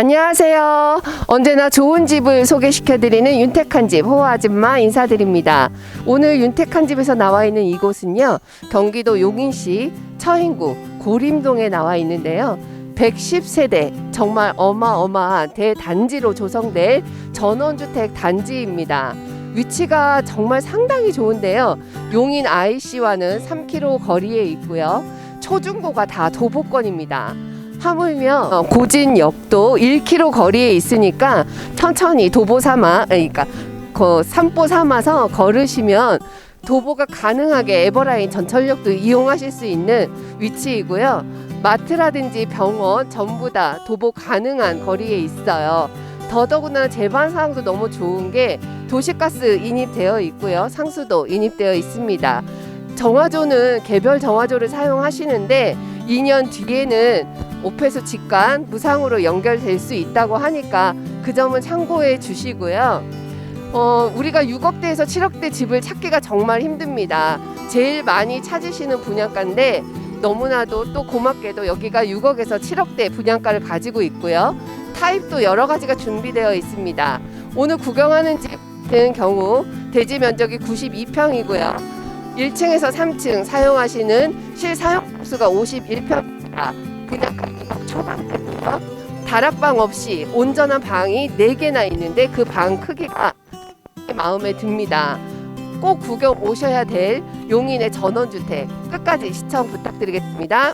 안녕하세요. 언제나 좋은 집을 소개시켜드리는 윤택한 집 호호 아줌마 인사드립니다. 오늘 윤택한 집에서 나와 있는 이곳은요 경기도 용인시 처인구 고림동에 나와 있는데요. 110세대 정말 어마어마한 대단지로 조성될 전원주택 단지입니다. 위치가 정말 상당히 좋은데요. 용인 IC와는 3km 거리에 있고요. 초중고가 다 도보권입니다. 하물며 어, 고진역도 1km 거리에 있으니까 천천히 도보 삼아 그러니까 그 산보 삼아서 걸으시면 도보가 가능하게 에버라인 전철역도 이용하실 수 있는 위치이고요. 마트라든지 병원 전부 다 도보 가능한 거리에 있어요. 더더구나 제반 사항도 너무 좋은 게 도시가스 인입되어 있고요. 상수도 인입되어 있습니다. 정화조는 개별 정화조를 사용하시는데 2년 뒤에는 오페스 직관 무상으로 연결될 수 있다고 하니까 그 점은 참고해 주시고요. 어, 우리가 6억대에서 7억대 집을 찾기가 정말 힘듭니다. 제일 많이 찾으시는 분양가인데 너무나도 또 고맙게도 여기가 6억에서 7억대 분양가를 가지고 있고요. 타입도 여러 가지가 준비되어 있습니다. 오늘 구경하는 집 같은 경우 대지 면적이 92평이고요. 1층에서 3층 사용하시는 실사용 수가 51평입니다. 그냥 초반대고요. 다락방 없이 온전한 방이 4개나 있는데 그 방 크기가 마음에 듭니다. 꼭 구경 오셔야 될 용인의 전원주택 끝까지 시청 부탁드리겠습니다.